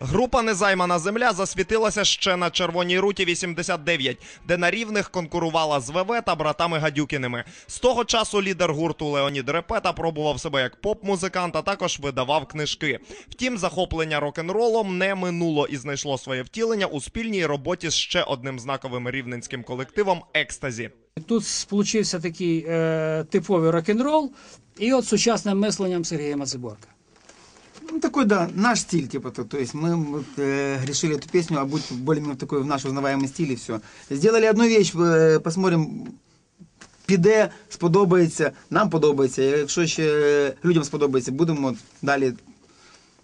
Група Незаймана земля засвітилася ще на червоній руті 89, де на рівних конкурувала з ВВ та братами Гадюкіними. З того часу лідер гурту Леонід Репета пробував себе як поп-музикант, а також видавав книжки. Втім, захоплення рок-н-ролом не минуло і знайшло своє втілення у спільній роботі з ще одним знаковим рівненським колективом Екстазі. Тут сполучився такий е, типовий рок-н-рол і от сучасним мисленням Сергія Мацеборка. Ну, такой, да, наш стиль, типа, то, то есть мы вот, э, решили эту песню обуть более-менее в такой, в наш узнаваемый стиль и все. Сделали одну вещь, э, посмотрим, піде, сподобається, нам подобається. Якщо ще людям сподобається, будемо далі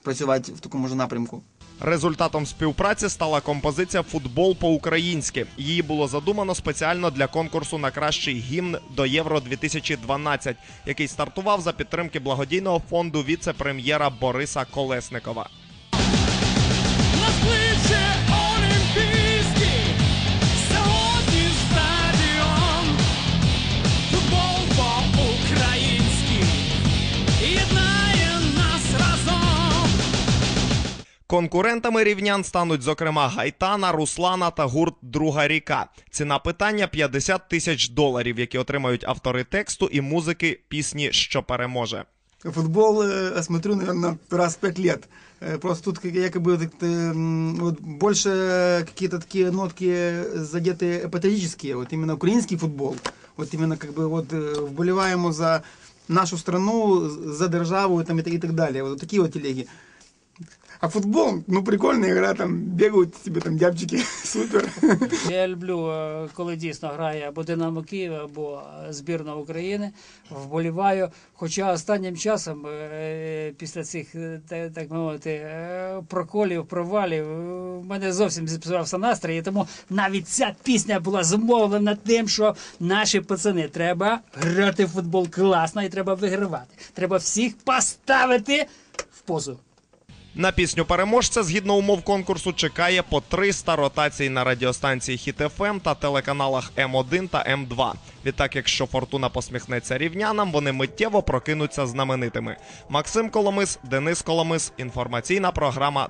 працювати в такому ж напрямку. Результатом співпраці стала композиція Футбол по-українськи. Її було задумано спеціально для конкурсу на кращий гімн до Євро 2012, який стартував за підтримки благодійного фонду віце-прем'єра Бориса Колесникова. Конкурентами рівнян стануть зокрема Гайтана, Руслана та гурт Друга ріка. Ціна питання 50 тисяч доларів, які отримають автори тексту і музики пісні, що переможе. Футбол э, смотрю, наверное, раз в пять лет. Э, Просто тут как- якобы так, э, м, вот, больше какие-то такие нотки задеты патриотические. Вот именно украинский футбол. Вот именно как бы вот э, вболеваємо за нашу страну, за державу там, и, так- и так далее. Вот такие вот телеги. А футбол, ну прикольная игра, там бегают тебе там дябчики, супер. Я люблю, е, коли дійсно грає або Динамо Київ, або збірна України. Вболіваю. Хоча останнім часом, е, після цих, е, так мовити, проколів, провалів, в мене зовсім зіпсувався настрій. Тому навіть ця пісня була зумовлена тим, що наші пацани треба грати в футбол класно і треба вигравати. Треба всіх поставити в позу. На пісню переможця згідно умов конкурсу чекає по 300 ротацій на радіостанції Хіт ФМ та телеканалах М1 та М2. Відтак, якщо фортуна посміхнеться рівнянам, вони миттєво прокинуться знаменитими. Максим Коломис, Денис Коломис. Інформаційна програма